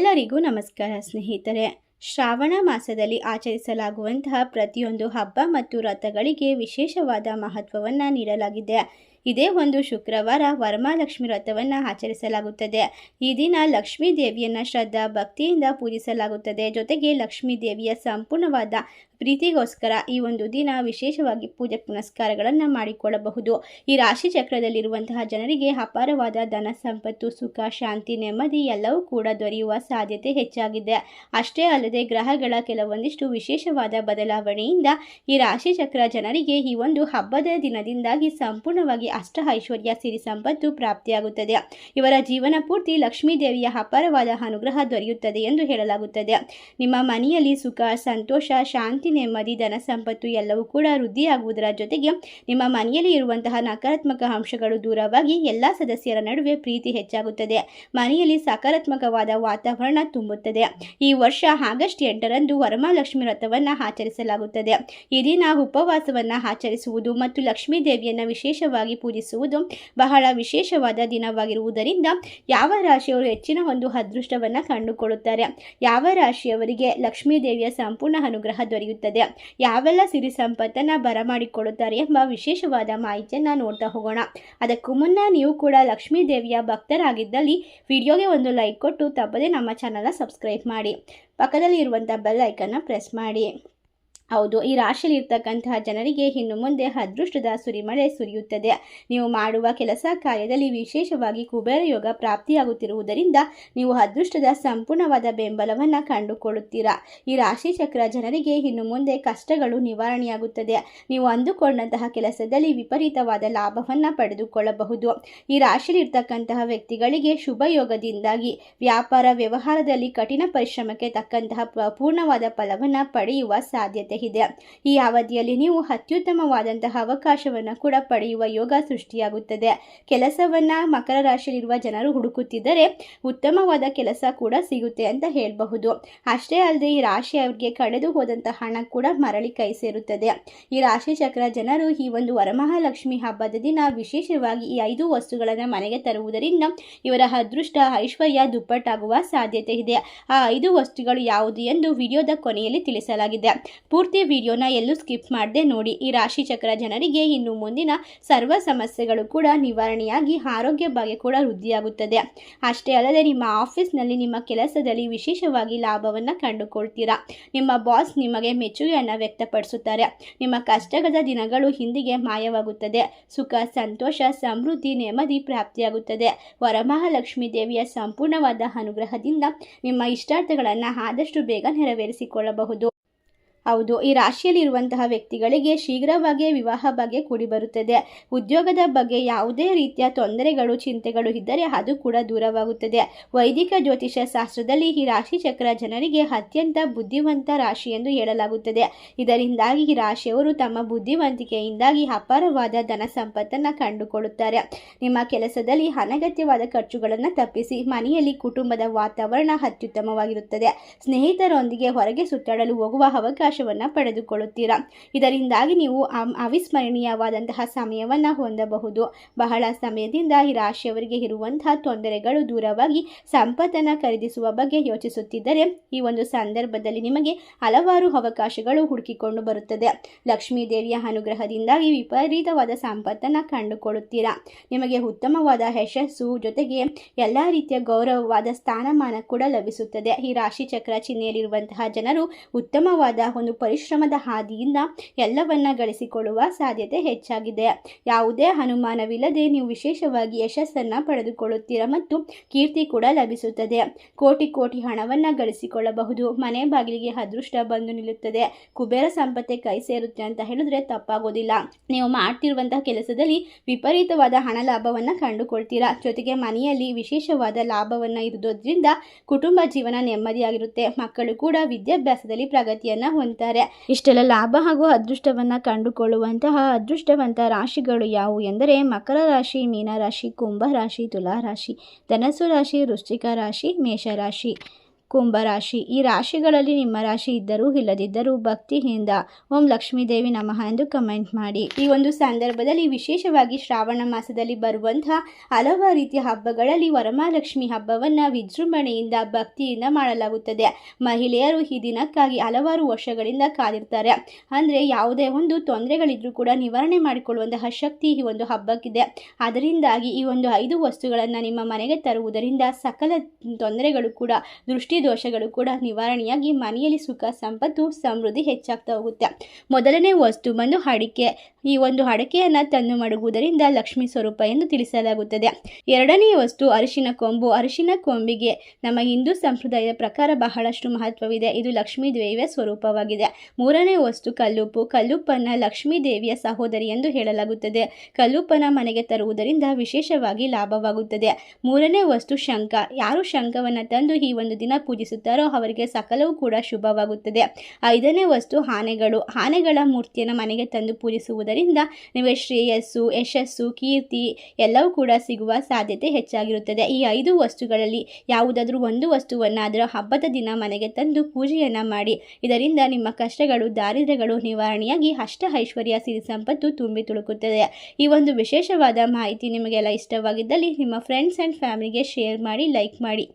ಎಲ್ಲರಿಗೂ ನಮಸ್ಕಾರ ಸ್ನೇಹಿತರೆ. ಶ್ರಾವಣ ಮಾಸದಲ್ಲಿ ಆಚರಿಸಲಾಗುವಂತಹ ಪ್ರತಿಯೊಂದು ಹಬ್ಬ ಮತ್ತು ರಥಗಳಿಗೆ ವಿಶೇಷವಾದ ಮಹತ್ವವನ್ನು ನೀಡಲಾಗಿದೆ. ಇದೇ ಒಂದು ಶುಕ್ರವಾರ ವರಮಹಾಲಕ್ಷ್ಮಿ ರಥವನ್ನು ಆಚರಿಸಲಾಗುತ್ತದೆ. ಈ ದಿನ ಲಕ್ಷ್ಮೀ ದೇವಿಯನ್ನು ಶ್ರದ್ಧಾ ಭಕ್ತಿಯಿಂದ ಪೂಜಿಸಲಾಗುತ್ತದೆ. ಜೊತೆಗೆ ಲಕ್ಷ್ಮೀ ದೇವಿಯ ಸಂಪೂರ್ಣವಾದ ಪ್ರೀತಿಗೋಸ್ಕರ ಈ ಒಂದು ದಿನ ವಿಶೇಷವಾಗಿ ಪೂಜೆ ಪುನಸ್ಕಾರಗಳನ್ನು ಮಾಡಿಕೊಳ್ಳಬಹುದು. ಈ ರಾಶಿ ಚಕ್ರದಲ್ಲಿರುವಂತಹ ಜನರಿಗೆ ಅಪಾರವಾದ ಧನ ಸಂಪತ್ತು, ಸುಖ, ಶಾಂತಿ, ನೆಮ್ಮದಿ ಎಲ್ಲವೂ ಕೂಡ ದೊರೆಯುವ ಸಾಧ್ಯತೆ ಹೆಚ್ಚಾಗಿದೆ. ಅಷ್ಟೇ ಅಲ್ಲದೆ ಗ್ರಹಗಳ ಕೆಲವೊಂದಿಷ್ಟು ವಿಶೇಷವಾದ ಬದಲಾವಣೆಯಿಂದ ಈ ರಾಶಿ ಚಕ್ರ ಜನರಿಗೆ ಈ ಒಂದು ಹಬ್ಬದ ದಿನದಿಂದಾಗಿ ಸಂಪೂರ್ಣವಾಗಿ ಅಷ್ಟ ಐಶ್ವರ್ಯ, ಸಿರಿ ಸಂಪತ್ತು ಪ್ರಾಪ್ತಿಯಾಗುತ್ತದೆ. ಇವರ ಜೀವನ ಪೂರ್ತಿ ಲಕ್ಷ್ಮೀ ದೇವಿಯ ಅಪಾರವಾದ ಅನುಗ್ರಹ ದೊರೆಯುತ್ತದೆ ಎಂದು ಹೇಳಲಾಗುತ್ತದೆ. ನಿಮ್ಮ ಮನೆಯಲ್ಲಿ ಸುಖ, ಸಂತೋಷ, ಶಾಂತಿ ನೆಮ್ಮದಿ, ಧನ ಸಂಪತ್ತು ಎಲ್ಲವೂ ಕೂಡ ವೃದ್ಧಿಯಾಗುವುದರ ಜೊತೆಗೆ ನಿಮ್ಮ ಮನೆಯಲ್ಲಿ ಇರುವಂತಹ ನಕಾರಾತ್ಮಕ ಅಂಶಗಳು ದೂರವಾಗಿ ಎಲ್ಲ ಸದಸ್ಯರ ನಡುವೆ ಪ್ರೀತಿ ಹೆಚ್ಚಾಗುತ್ತದೆ. ಮನೆಯಲ್ಲಿ ಸಕಾರಾತ್ಮಕವಾದ ವಾತಾವರಣ ತುಂಬುತ್ತದೆ. ಈ ವರ್ಷ ಆಗಸ್ಟ್ ಎಂಟರಂದು ವರಮಹಾಲಕ್ಷ್ಮಿ ವ್ರತವನ್ನು ಆಚರಿಸಲಾಗುತ್ತದೆ. ಈ ದಿನ ಉಪವಾಸವನ್ನು ಆಚರಿಸುವುದು ಮತ್ತು ಲಕ್ಷ್ಮೀ ದೇವಿಯನ್ನು ವಿಶೇಷವಾಗಿ ಪೂಜಿಸುವುದು ಬಹಳ ವಿಶೇಷವಾದ ದಿನವಾಗಿರುವುದರಿಂದ ಯಾವ ರಾಶಿಯವರು ಹೆಚ್ಚಿನ ಒಂದು ಅದೃಷ್ಟವನ್ನು ಕಂಡುಕೊಳ್ಳುತ್ತಾರೆ? ಯಾವ ರಾಶಿಯವರಿಗೆ ಲಕ್ಷ್ಮೀ ದೇವಿಯ ಸಂಪೂರ್ಣ ಅನುಗ್ರಹ ದೊರೆಯುತ್ತದೆ? ಯಾವೆಲ್ಲ ಸಿರಿ ಸಂಪತ್ತನ್ನು ಬರಮಾಡಿಕೊಳ್ಳುತ್ತಾರೆ ಎಂಬ ವಿಶೇಷವಾದ ಮಾಹಿತಿಯನ್ನು ನೋಡ್ತಾ ಹೋಗೋಣ. ಅದಕ್ಕೂ ಮುನ್ನ ನೀವು ಕೂಡ ಲಕ್ಷ್ಮೀ ದೇವಿಯ ಭಕ್ತರಾಗಿದ್ದಲ್ಲಿ ವಿಡಿಯೋಗೆ ಒಂದು ಲೈಕ್ ಕೊಟ್ಟು ತಪ್ಪದೆ ನಮ್ಮ ಚಾನಲ್ನ ಸಬ್ಸ್ಕ್ರೈಬ್ ಮಾಡಿ. ಪಕ್ಕದಲ್ಲಿ ಇರುವಂಥ ಬೆಲ್ ಐಕನ್ನ ಪ್ರೆಸ್ ಮಾಡಿ. ಹೌದು, ಈ ರಾಶಿಯಲ್ಲಿ ಇರ್ತಕ್ಕಂತಹ ಜನರಿಗೆ ಇನ್ನು ಮುಂದೆ ಅದೃಷ್ಟದ ಸುರಿಮಳೆ ಸುರಿಯುತ್ತದೆ. ನೀವು ಮಾಡುವ ಕೆಲಸ ಕಾರ್ಯದಲ್ಲಿ ವಿಶೇಷವಾಗಿ ಕುಬೇರ ಯೋಗ ಪ್ರಾಪ್ತಿಯಾಗುತ್ತಿರುವುದರಿಂದ ನೀವು ಅದೃಷ್ಟದ ಸಂಪೂರ್ಣವಾದ ಬೆಂಬಲವನ್ನು ಕಂಡುಕೊಳ್ಳುತ್ತೀರಾ. ಈ ರಾಶಿ ಚಕ್ರ ಜನರಿಗೆ ಇನ್ನು ಮುಂದೆ ಕಷ್ಟಗಳು ನಿವಾರಣೆಯಾಗುತ್ತದೆ. ನೀವು ಅಂದುಕೊಂಡಂತಹ ಕೆಲಸದಲ್ಲಿ ವಿಪರೀತವಾದ ಲಾಭವನ್ನು ಪಡೆದುಕೊಳ್ಳಬಹುದು. ಈ ರಾಶಿಯಲ್ಲಿ ಇರ್ತಕ್ಕಂತಹ ವ್ಯಕ್ತಿಗಳಿಗೆ ಶುಭ ಯೋಗದಿಂದಾಗಿ ವ್ಯಾಪಾರ ವ್ಯವಹಾರದಲ್ಲಿ ಕಠಿಣ ಪರಿಶ್ರಮಕ್ಕೆ ತಕ್ಕಂತಹ ಪೂರ್ಣವಾದ ಫಲವನ್ನು ಪಡೆಯುವ ಸಾಧ್ಯತೆ ಇದೆ. ಈ ಅವಧಿಯಲ್ಲಿ ನೀವು ಅತ್ಯುತ್ತಮವಾದಂತಹ ಅವಕಾಶವನ್ನು ಕೂಡ ಪಡೆಯುವ ಯೋಗ ಸೃಷ್ಟಿಯಾಗುತ್ತದೆ. ಕೆಲಸವನ್ನ ಮಕರ ರಾಶಿಯಲ್ಲಿರುವ ಜನರು ಹುಡುಕುತ್ತಿದ್ದರೆ ಉತ್ತಮವಾದ ಕೆಲಸ ಕೂಡ ಸಿಗುತ್ತೆ ಅಂತ ಹೇಳಬಹುದು. ಅಷ್ಟೇ ಅಲ್ಲದೆ ಈ ರಾಶಿ ಅವರಿಗೆ ಕಳೆದು ಹೋದಂತಹ ಹಣ ಕೂಡ ಮರಳಿ ಕೈ ಸೇರುತ್ತದೆ. ಈ ರಾಶಿ ಚಕ್ರ ಜನರು ಈ ಒಂದು ವರಮಹಾಲಕ್ಷ್ಮಿ ಹಬ್ಬದ ದಿನ ವಿಶೇಷವಾಗಿ ಈ ಐದು ವಸ್ತುಗಳನ್ನು ಮನೆಗೆ ತರುವುದರಿಂದ ಇವರ ಅದೃಷ್ಟ, ಐಶ್ವರ್ಯ ದುಪ್ಪಟ್ಟಾಗುವ ಸಾಧ್ಯತೆ ಇದೆ. ಆ ಐದು ವಸ್ತುಗಳು ಯಾವುದು ಎಂದು ವಿಡಿಯೋದ ಕೊನೆಯಲ್ಲಿ ತಿಳಿಸಲಾಗಿದೆ. ಪೂರ್ತಿ ವಿಡಿಯೋನ ಎಲ್ಲೂ ಸ್ಕಿಪ್ ಮಾಡದೆ ನೋಡಿ. ಈ ರಾಶಿ ಚಕ್ರ ಜನರಿಗೆ ಇನ್ನು ಮುಂದಿನ ಸರ್ವ ಸಮಸ್ಯೆಗಳು ಕೂಡ ನಿವಾರಣೆಯಾಗಿ ಆರೋಗ್ಯ ಭಾಗ್ಯ ಕೂಡ ವೃದ್ಧಿಯಾಗುತ್ತದೆ. ಅಷ್ಟೇ ಅಲ್ಲದೆ ನಿಮ್ಮ ಆಫೀಸ್ನಲ್ಲಿ ನಿಮ್ಮ ಕೆಲಸದಲ್ಲಿ ವಿಶೇಷವಾಗಿ ಲಾಭವನ್ನು ಕಂಡುಕೊಳ್ತೀರಾ? ನಿಮ್ಮ ಬಾಸ್ ನಿಮಗೆ ಮೆಚ್ಚುಗೆಯನ್ನು ವ್ಯಕ್ತಪಡಿಸುತ್ತಾರೆ. ನಿಮ್ಮ ಕಷ್ಟಗಳ ದಿನಗಳು ಹಿಂದಿಗೆ ಮಾಯವಾಗುತ್ತದೆ. ಸುಖ, ಸಂತೋಷ, ಸಮೃದ್ಧಿ, ನೆಮ್ಮದಿ ಪ್ರಾಪ್ತಿಯಾಗುತ್ತದೆ. ವರಮಹಾಲಕ್ಷ್ಮಿ ದೇವಿಯ ಸಂಪೂರ್ಣವಾದ ಅನುಗ್ರಹದಿಂದ ನಿಮ್ಮ ಇಷ್ಟಾರ್ಥಗಳನ್ನು ಆದಷ್ಟು ಬೇಗ ನೆರವೇರಿಸಿಕೊಳ್ಳಬಹುದು. ಹೌದು, ಈ ರಾಶಿಯಲ್ಲಿ ಇರುವಂತಹ ವ್ಯಕ್ತಿಗಳಿಗೆ ಶೀಘ್ರವಾಗಿ ವಿವಾಹ ಬಗ್ಗೆ ಕೂಡಿ ಬರುತ್ತದೆ. ಉದ್ಯೋಗದ ಬಗ್ಗೆ ಯಾವುದೇ ರೀತಿಯ ತೊಂದರೆಗಳು, ಚಿಂತೆಗಳು ಇದ್ದರೆ ಅದು ಕೂಡ ದೂರವಾಗುತ್ತದೆ. ವೈದಿಕ ಜ್ಯೋತಿಷ ಶಾಸ್ತ್ರದಲ್ಲಿ ಈ ರಾಶಿ ಚಕ್ರ ಜನರಿಗೆ ಅತ್ಯಂತ ಬುದ್ಧಿವಂತ ರಾಶಿ ಎಂದು ಹೇಳಲಾಗುತ್ತದೆ. ಇದರಿಂದಾಗಿ ಈ ರಾಶಿಯವರು ತಮ್ಮ ಬುದ್ಧಿವಂತಿಕೆಯಿಂದಾಗಿ ಅಪಾರವಾದ ಧನ ಸಂಪತ್ತನ್ನು ಕಂಡುಕೊಳ್ಳುತ್ತಾರೆ. ನಿಮ್ಮ ಕೆಲಸದಲ್ಲಿ ಅನಗತ್ಯವಾದ ಖರ್ಚುಗಳನ್ನು ತಪ್ಪಿಸಿ, ಮನೆಯಲ್ಲಿ ಕುಟುಂಬದ ವಾತಾವರಣ ಅತ್ಯುತ್ತಮವಾಗಿರುತ್ತದೆ. ಸ್ನೇಹಿತರೊಂದಿಗೆ ಹೊರಗೆ ಸುತ್ತಾಡಲು ಹೋಗುವ ಅವಕಾಶ ಅವಕಾಶವನ್ನು ಪಡೆದುಕೊಳ್ಳುತ್ತೀರಾ? ಇದರಿಂದಾಗಿ ನೀವು ಅವಿಸ್ಮರಣೀಯವಾದಂತಹ ಸಮಯವನ್ನು ಹೊಂದಬಹುದು. ಬಹಳ ಸಮಯದಿಂದ ಈ ರಾಶಿಯವರಿಗೆ ಇರುವಂತಹ ತೊಂದರೆಗಳು ದೂರವಾಗಿ ಸಂಪತ್ತನ್ನು ಖರೀದಿಸುವ ಬಗ್ಗೆ ಯೋಚಿಸುತ್ತಿದ್ದರೆ, ಈ ಒಂದು ಸಂದರ್ಭದಲ್ಲಿ ನಿಮಗೆ ಹಲವಾರು ಅವಕಾಶಗಳು ಹುಡುಕಿಕೊಂಡು ಬರುತ್ತದೆ. ಲಕ್ಷ್ಮೀ ದೇವಿಯ ಅನುಗ್ರಹದಿಂದಾಗಿ ವಿಪರೀತವಾದ ಸಂಪತ್ತನ್ನು ಕಂಡುಕೊಳ್ಳುತ್ತೀರಾ? ನಿಮಗೆ ಉತ್ತಮವಾದ ಯಶಸ್ಸು ಜೊತೆಗೆ ಎಲ್ಲ ರೀತಿಯ ಗೌರವವಾದ ಸ್ಥಾನಮಾನ ಕೂಡ ಲಭಿಸುತ್ತದೆ. ಈ ರಾಶಿ ಚಕ್ರ ಚಿಹ್ನೆಯಲ್ಲಿರುವಂತಹ ಜನರು ಉತ್ತಮವಾದ ಒಂದು ಪರಿಶ್ರಮದ ಹಾದಿಯಿಂದ ಎಲ್ಲವನ್ನ ಗಳಿಸಿಕೊಳ್ಳುವ ಸಾಧ್ಯತೆ ಹೆಚ್ಚಾಗಿದೆ. ಯಾವುದೇ ಅನುಮಾನವಿಲ್ಲದೆ ನೀವು ವಿಶೇಷವಾಗಿ ಯಶಸ್ಸನ್ನು ಪಡೆದುಕೊಳ್ಳುತ್ತೀರಾ ಮತ್ತು ಕೀರ್ತಿ ಕೂಡ ಲಭಿಸುತ್ತದೆ. ಕೋಟಿ ಕೋಟಿ ಹಣವನ್ನು ಗಳಿಸಿಕೊಳ್ಳಬಹುದು. ಮನೆ ಬಾಗಿಲಿಗೆ ಅದೃಷ್ಟ ಬಂದು ನಿಲ್ಲುತ್ತದೆ. ಕುಬೇರ ಸಂಪತ್ತೆ ಕೈ ಸೇರುತ್ತೆ ಅಂತ ಹೇಳಿದ್ರೆ ತಪ್ಪಾಗೋದಿಲ್ಲ. ನೀವು ಮಾಡ್ತಿರುವಂತಹ ಕೆಲಸದಲ್ಲಿ ವಿಪರೀತವಾದ ಹಣ ಲಾಭವನ್ನು ಕಂಡುಕೊಳ್ತೀರಾ. ಜೊತೆಗೆ ಮನೆಯಲ್ಲಿ ವಿಶೇಷವಾದ ಲಾಭವನ್ನು ಇರುವುದರಿಂದ ಕುಟುಂಬ ಜೀವನ ನೆಮ್ಮದಿಯಾಗಿರುತ್ತೆ. ಮಕ್ಕಳು ಕೂಡ ವಿದ್ಯಾಭ್ಯಾಸದಲ್ಲಿ ಪ್ರಗತಿಯನ್ನು ಹೊಂದ್ತಾರೆ ಇಷ್ಟೆಲ್ಲ ಲಾಭ ಹಾಗೂ ಅದೃಷ್ಟವನ್ನ ಕಂಡುಕೊಳ್ಳುವಂತಹ ಅದೃಷ್ಟವಂತ ರಾಶಿಗಳು ಯಾವುವು ಎಂದರೆ ಮಕರ ರಾಶಿ ಮೀನರಾಶಿ ಕುಂಭ ರಾಶಿ, ತುಲಾ ರಾಶಿ, ಧನಸ್ಸು ರಾಶಿ, ವೃಶ್ಚಿಕ ರಾಶಿ ಮೇಷರಾಶಿ ಕುಂಭರಾಶಿ. ಈ ರಾಶಿಗಳಲ್ಲಿ ನಿಮ್ಮ ರಾಶಿ ಇದ್ದರೂ ಇಲ್ಲದಿದ್ದರೂ ಭಕ್ತಿಯಿಂದ ಓಂ ಲಕ್ಷ್ಮೀದೇವಿ ನಮಃ ಎಂದು ಕಮೆಂಟ್ ಮಾಡಿ. ಈ ಒಂದು ಸಂದರ್ಭದಲ್ಲಿ ವಿಶೇಷವಾಗಿ ಶ್ರಾವಣ ಮಾಸದಲ್ಲಿ ಬರುವಂತಹ ಹಲವಾರು ರೀತಿಯ ಹಬ್ಬಗಳಲ್ಲಿ ವರಮಹಾಲಕ್ಷ್ಮಿ ಹಬ್ಬವನ್ನು ವಿಜೃಂಭಣೆಯಿಂದ ಭಕ್ತಿಯಿಂದ ಮಾಡಲಾಗುತ್ತದೆ. ಮಹಿಳೆಯರು ಈ ದಿನಕ್ಕಾಗಿ ಹಲವಾರು ವರ್ಷಗಳಿಂದ ಕಾದಿರ್ತಾರೆ. ಅಂದರೆ ಯಾವುದೇ ಒಂದು ತೊಂದರೆಗಳಿದ್ರೂ ಕೂಡ ನಿವಾರಣೆ ಮಾಡಿಕೊಳ್ಳುವಂತಹ ಶಕ್ತಿ ಈ ಒಂದು ಹಬ್ಬಕ್ಕಿದೆ. ಅದರಿಂದಾಗಿ ಈ ಒಂದು ಐದು ವಸ್ತುಗಳನ್ನು ನಿಮ್ಮ ಮನೆಗೆ ತರುವುದರಿಂದ ಸಕಲ ತೊಂದರೆಗಳು ಕೂಡ ದೃಷ್ಟಿ ದೋಷಗಳು ಕೂಡ ನಿವಾರಣೆಯಾಗಿ ಮನೆಯಲ್ಲಿ ಸುಖ ಸಂಪತ್ತು ಸಮೃದ್ಧಿ ಹೆಚ್ಚಾಗ್ತಾ ಹೋಗುತ್ತೆ. ಮೊದಲನೇ ವಸ್ತು ಬಂದು ಅಡಿಕೆ ಈ ಒಂದು ಅಡಕೆಯನ್ನು ತನ್ನು ಮಡಗುವುದರಿಂದ ಲಕ್ಷ್ಮಿ ಸ್ವರೂಪ ಎಂದು ತಿಳಿಸಲಾಗುತ್ತದೆ. ಎರಡನೇ ವಸ್ತು ಅರಿಶಿನ ಕೊಂಬು. ಅರಿಶಿನ ಕೊಂಬಿಗೆ ನಮ್ಮ ಹಿಂದೂ ಸಂಪ್ರದಾಯದ ಪ್ರಕಾರ ಬಹಳಷ್ಟು ಮಹತ್ವವಿದೆ. ಇದು ಲಕ್ಷ್ಮೀ ದೇವಿಯ ಸ್ವರೂಪವಾಗಿದೆ. ಮೂರನೇ ವಸ್ತು ಕಲ್ಲುಪ್ಪು. ಕಲ್ಲುಪ್ಪನ್ನು ಲಕ್ಷ್ಮೀ ದೇವಿಯ ಸಹೋದರಿ ಎಂದು ಹೇಳಲಾಗುತ್ತದೆ. ಕಲ್ಲುಪ್ಪನ ಮನೆಗೆ ತರುವುದರಿಂದ ವಿಶೇಷವಾಗಿ ಲಾಭವಾಗುತ್ತದೆ. ಮೂರನೇ ವಸ್ತು ಶಂಖ. ಯಾರು ಶಂಖವನ್ನು ತಂದು ಈ ಒಂದು ದಿನ ಪೂಜಿಸುತ್ತಾರೋ ಅವರಿಗೆ ಸಕಲವೂ ಕೂಡ ಶುಭವಾಗುತ್ತದೆ. ಐದನೇ ವಸ್ತು ಆನೆಗಳು. ಆನೆಗಳ ಮೂರ್ತಿಯನ್ನು ಮನೆಗೆ ತಂದು ಪೂಜಿಸುವುದರಿಂದ ನಿಮಗೆ ಶ್ರೇಯಸ್ಸು, ಯಶಸ್ಸು, ಕೀರ್ತಿ ಎಲ್ಲವೂ ಕೂಡ ಸಿಗುವ ಸಾಧ್ಯತೆ ಹೆಚ್ಚಾಗಿರುತ್ತದೆ. ಈ ಐದು ವಸ್ತುಗಳಲ್ಲಿ ಯಾವುದಾದ್ರೂ ಒಂದು ವಸ್ತುವನ್ನಾದರೂ ಹಬ್ಬದ ದಿನ ಮನೆಗೆ ತಂದು ಪೂಜೆಯನ್ನು ಮಾಡಿ. ಇದರಿಂದ ನಿಮ್ಮ ಕಷ್ಟಗಳು, ದಾರಿದ್ರ್ಯಗಳು ನಿವಾರಣೆಯಾಗಿ ಅಷ್ಟ ಐಶ್ವರ್ಯ, ಸಿರಿ ಸಂಪತ್ತು ತುಂಬಿ ತುಳುಕುತ್ತದೆ. ಈ ಒಂದು ವಿಶೇಷವಾದ ಮಾಹಿತಿ ನಿಮಗೆಲ್ಲ ಇಷ್ಟವಾಗಿದ್ದಲ್ಲಿ ನಿಮ್ಮ ಫ್ರೆಂಡ್ಸ್ ಆ್ಯಂಡ್ ಫ್ಯಾಮಿಲಿಗೆ ಶೇರ್ ಮಾಡಿ ಲೈಕ್ ಮಾಡಿ.